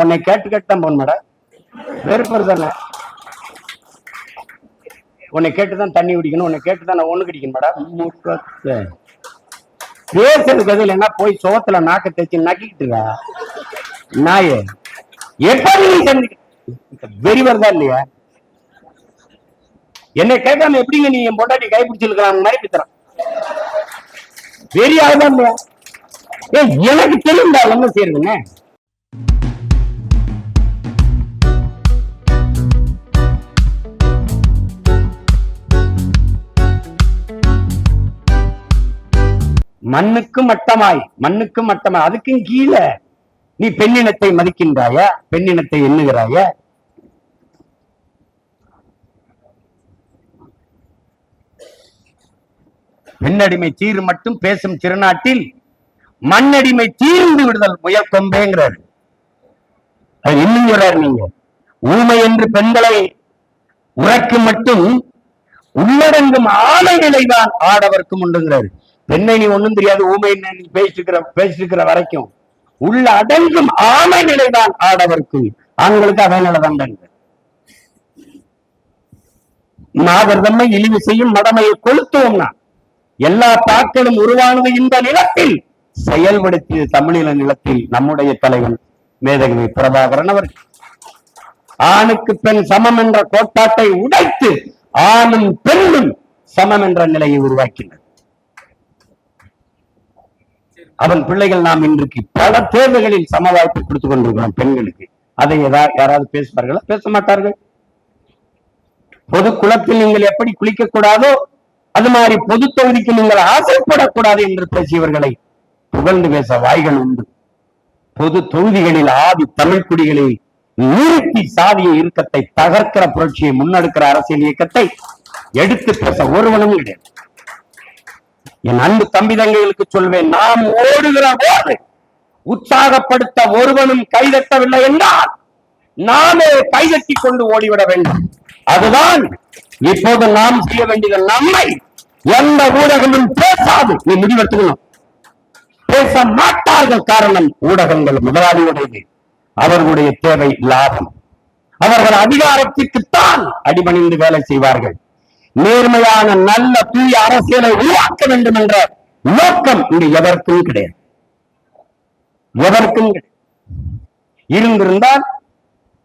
உன்னை கேட்டு கேட்டு தான் மேடம். வெறுப்பர் தானே. உன்னை கேட்டு தான் தண்ணி குடிக்கணும் உன்னை கேட்டு தான் நான் ஒண்ணு குடிக்கணும் மேடம். பேசுறதுக்கு எதுவும் என்ன போய் சோத்துல நாக்க தேய்ச்சி நக்கிக்கிட்டு நாயே எப்படி நீ சந்திக்க வெறி வருதா இல்லையா? என்னை கேட்காம எப்படிங்க நீ என் பொண்டாட்டி கைப்பிடிச்சிருக்கலாம் மாதிரி பித்தறான் வெறி ஆகுதா இல்லையா? ஏய் எனக்கு தெரியும்டா என்ன செய்யறதுன்னு. மண்ணுக்கு மட்டமாய் மண்ணுக்கு மட்டமாய். அதுக்கும் கீழே நீ பெண்ணினத்தை மதிக்கின்றாயா பெண்ணினத்தை எண்ணுகிறாய? பெண்ணடிமை தீர் மட்டும் பேசும் திருநாட்டில் மண்ணடிமை தீர்ந்து விடுதல் முயல் கொம்பேங்கிறாரு. அது இன்னும் சொல்றாரு நீங்க. ஊமை என்று பெண்களை உனக்கு மட்டும் உள்ளடங்கும் ஆலை நிலைதான் ஆடவர்க்கும் உண்டுங்கிறாரு. பெண்ணை நீ ஒண்ணும் தெரியாது ஊமை நீ பேசிட்டு பேசிட்டு இருக்கிற வரைக்கும். உள்ள அடங்கும் ஆமை நிலைதான் ஆடவர்க்கும் ஆண்களுக்கு அதனால தண்டங்க நாகர் தம்மை இழிவு செய்யும் மடமையை கொளுத்துவோம்னா எல்லா பாக்களும் உருவானது இந்த நிலத்தில். செயல்படுத்திய தமிழில நிலத்தில் நம்முடைய தலைவன் மேதகவி பிரபாகரன் அவர் ஆணுக்கு பெண் சமம் என்ற கோட்பாட்டை உடைத்து ஆணும் பெண்ணும் சமம் என்ற நிலையை உருவாக்கினர். அவன் பிள்ளைகள் நாம் இன்றைக்கு பல தேர்வுகளில் சம வாய்ப்பு கொடுத்துக் கொண்டிருக்கிறோம் பெண்களுக்கு. அதை ஏதாவது யாராவது பேசுவார்களா? பேச மாட்டார்கள். பொது குளத்தில் நீங்கள் எப்படி குளிக்க கூடாதோ அது மாதிரி பொது தொகுதிக்கு நீங்கள் ஆசைப்படக்கூடாது என்று பேசியவர்களை புகழ்ந்து பேச வாய்கள் உண்டு. பொது தொகுதிகளில் ஆதி தமிழ் குடிகளில் நிறுத்தி சாதிய இறுக்கத்தை தகர்க்கிற புரட்சியை முன்னெடுக்கிற அரசியல் இயக்கத்தை எடுத்து பேச ஒருவனும் கிடையாது. என் அன்பு தம்பி தங்கைகளுக்கு சொல்வேன் நாம் ஓடுகிற போது உற்சாகப்படுத்த ஒருவனும் கைதட்டவில்லை என்றால் நாமே கைதட்டி கொண்டு ஓடிவிட வேண்டும். அதுதான் இப்போது நாம் செய்ய வேண்டியது. நம்மை எந்த ஊடகமும் பேசாது. நீ முடிவெடுத்துக்கணும் பேச மாட்டார்கள் காரணம் ஊடகங்கள் முதலாளியுடையது. அவர்களுடைய தேவை லாபம். அவர்கள் அதிகாரத்திற்குத்தான் அடிபணிந்து வேலை செய்வார்கள். நேர்மையான நல்ல தூய அரசியலை உருவாக்க வேண்டும் என்ற நோக்கம் இங்கு எதற்கும் கிடையாது. எதற்கும் கிடையாது. இருந்திருந்தால்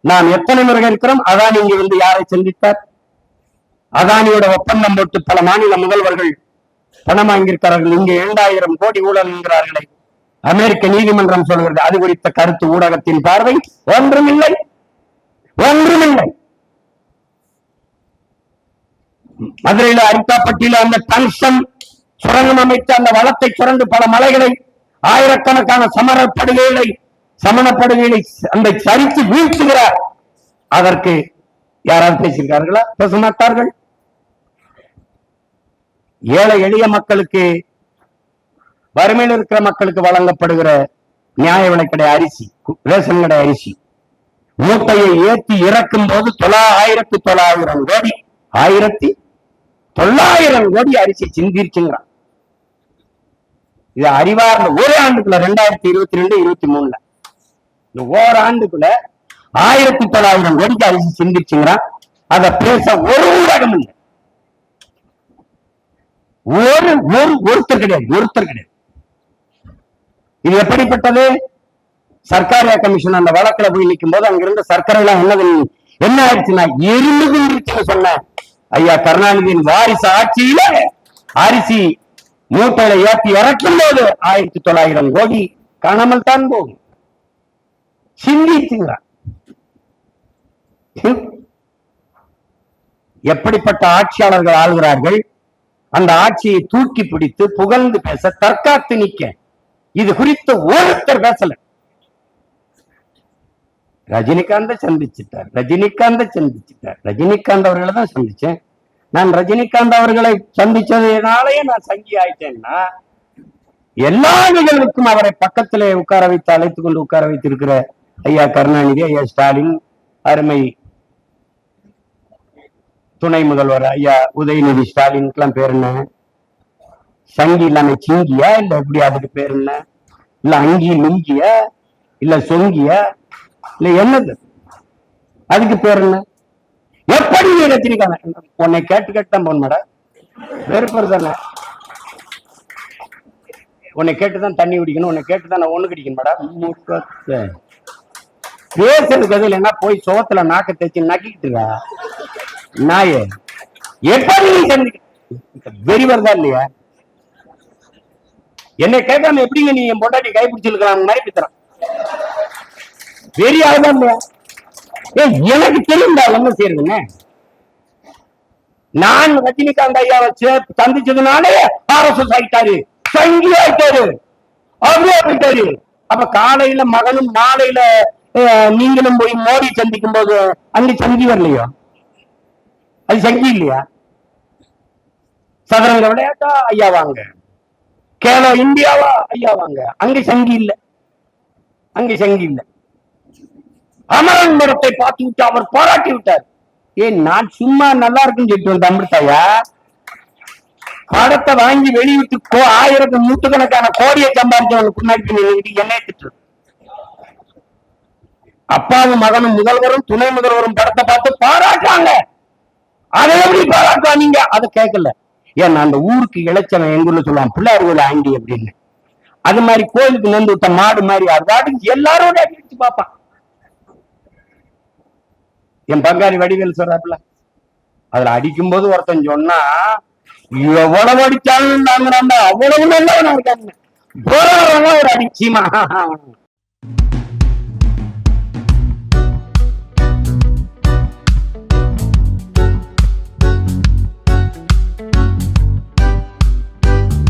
நாம் எத்தனை முறை இருக்கிறோம் அதானி இங்கு வந்து யாரை சந்தித்தார்? அதானியோட ஒப்பந்தம் போட்டு பல மாநில முதல்வர்கள் பணம் வாங்கியிருக்கிறார்கள். இங்கு இரண்டாயிரம் கோடி ஊழல் என்கிறார்களே அமெரிக்க நீதிமன்றம் சொல்கிறது அது குறித்த கருத்து ஊடகத்தின் பார்வை ஒன்றும் இல்லை. மதுரையில அரிக்காப்பட்டியில அந்த டங்ஷன் சுரங்கம் அமைத்த அந்த வளத்தை சுரண்டு பல மலைகளை ஆயிரக்கணக்கான சமர சமணப்படுகைகளை அந்த சரித்து வீழ்த்துகிறார் அதற்கு யாராவது பேசியிருக்கார்களா? பேச மாட்டார்கள். ஏழை எளிய மக்களுக்கு வறுமையில் இருக்கிற மக்களுக்கு வழங்கப்படுகிற நியாய விலைக்கடை அரிசி ரேஷன் கடை அரிசி. மூட்டையை ஏத்தி இறக்கும் போது தொள்ளாயிரத்தி தொள்ளாயிரம் கோடி ஆயிரத்தி தொள்ளாயிரம் கோடி அரிசி சிந்திருச்சுங்கிறான். இது அறிவார்ந்த ஒரு ஆண்டுக்குள்ள ரெண்டாயிரத்தி இருபத்தி ரெண்டு இருபத்தி மூணுல. இந்த ஓராண்டுக்குள்ள ஆயிரத்தி தொள்ளாயிரம் கோடிக்கு அரிசி சிந்திச்சுங்கிறான் அத பேச ஒரு ஊடகம் இல்லை. ஒரு ஒரு ஒருத்தர் கிடையாது ஒருத்தர் கிடையாது. இது எப்படிப்பட்டது? சர்க்காரியா கமிஷன் அந்த வழக்குல போய் நிற்கும் போது அங்க இருந்த சர்க்கரை எல்லாம் என்னது என்ன ஆயிடுச்சுன்னா எரிந்துகின்றுச்சுன்னு சொன்ன. ஐயா கருணாநிதியின் வாரிசு ஆட்சியில அரிசி மூட்டையில ஏற்றி இறக்கும் போது ஆயிரத்தி தொள்ளாயிரம் கோடி காணாமல் தான் போகும். சிந்திச்சுங்கிறான் எப்படிப்பட்ட ஆட்சியாளர்கள் ஆளுகிறார்கள்? அந்த ஆட்சியை தூக்கி பிடித்து புகழ்ந்து பேச தற்காத்து நிக்க இது குறித்து ஒருத்தர் பேசல. ரஜினிகாந்த சந்திச்சிட்டார். ரஜினிகாந்த சந்திச்சிட்டார். ரஜினிகாந்த் அவர்களை தான் சந்திச்சேன். நான் ரஜினிகாந்த் அவர்களை சந்திச்சதுனாலேயே நான் சங்கி ஆயிட்டேன்னா எல்லா நிகழ்வுக்கும் அவரை பக்கத்திலே உட்கார வைத்து அழைத்து கொண்டு உட்கார வைத்திருக்கிற ஐயா கருணாநிதி ஐயா ஸ்டாலின் அருமை துணை முதல்வர் ஐயா உதயநிதி ஸ்டாலின்க்கெல்லாம் பேர் என்ன? சங்கி இல்லாம சிங்கியா? இல்ல எப்படி அதுக்கு பேர் என்ன? இல்ல அங்கி லுங்கியா இல்ல சொங்கியா? இல்ல என்னது? அதுக்கு பேர் என்ன? எப்படி நீ ரஜினிகாந்த் உன்னை கேட்டு கேட்டு தான் போன மேடம் வெறுப்பர் தானே. உன்னை கேட்டுதான் தண்ணி குடிக்கணும் உன்னை கேட்டுதான் நான் ஒண்ணு குடிக்கணும் மேடம். பேசுறதுக்கு எதுவும் இல்லைன்னா போய் சோத்துல நாக்க தேய்ச்சி நக்கிட்டுடா நாயே எப்படி நீ செஞ்சு வெறி வருதா இல்லையா? என்னை கேட்காம எப்படிங்க நீ என் பொண்டாட்டி கைப்பிடிச்சிருக்கலாம் மாதிரி பித்தறான் பெரிய ஆகுதா ஏ எனக்கு தெரியும்டா என்ன சேருதுங்க நான் ரஜினிகாந்த் ஐயாவை சே- சந்திச்சதுனாலே ஆர்எஸ்எஸ் ஆயிட்டாரு. சங்கி ஆயிட்டாரு. அவரே போயிட்டாரு அப்ப காலையில மகனும் மாலையில நீங்களும் போய் மோடி சந்திக்கும் போது அங்க சங்கி வரலையோ? அது சங்கி இல்லையா? சதுரங்க விளையாட்டா ஐயா வாங்க. கேலோ இந்தியாவா? ஐயா வாங்க. அங்க சங்கி இல்ல. அங்க சங்கி இல்ல. அமரன் மரத்தை பார்த்து விட்டு அவர் பாராட்டி விட்டார். ஏன் நான் சும்மா நல்லா இருக்குன்னு சொல்லிட்டு வந்த அமிர்தாயா? படத்தை வாங்கி வெளியிட்டு கோ ஆயிரத்து நூற்றுக்கணக்கான கோடியை சம்பாதிச்சவனுக்கு முன்னாடி என்ன என்னை திட்டு அப்பாவும் மகனும் முதல்வரும் துணை முதல்வரும் படத்தை பார்த்து பாராட்டாங்க அதை எப்படி பாராட்டுவா நீங்க? அதை கேட்கல. ஏன்னா அந்த ஊருக்கு இளைச்சவன் எங்குள்ள சொல்லுவான் பிள்ளையார் கோயில் ஆண்டி அப்படின்னு. அது மாதிரி கோயிலுக்கு நந்து விட்ட மாடு மாதிரி அது பாட்டுக்கு எல்லாரோட அடிச்சு பார்ப்பான். என் பங்காளி வடிவேல் சொல்றாப்புல. அதுல அடிக்கும்போது ஒருத்தன் சொன்னா எவ்வளவு அடிச்சாலும் தாங்குறான்டா அவ்வளவு நல்லவனா இருக்காங்க ஒரு அடிச்சிமா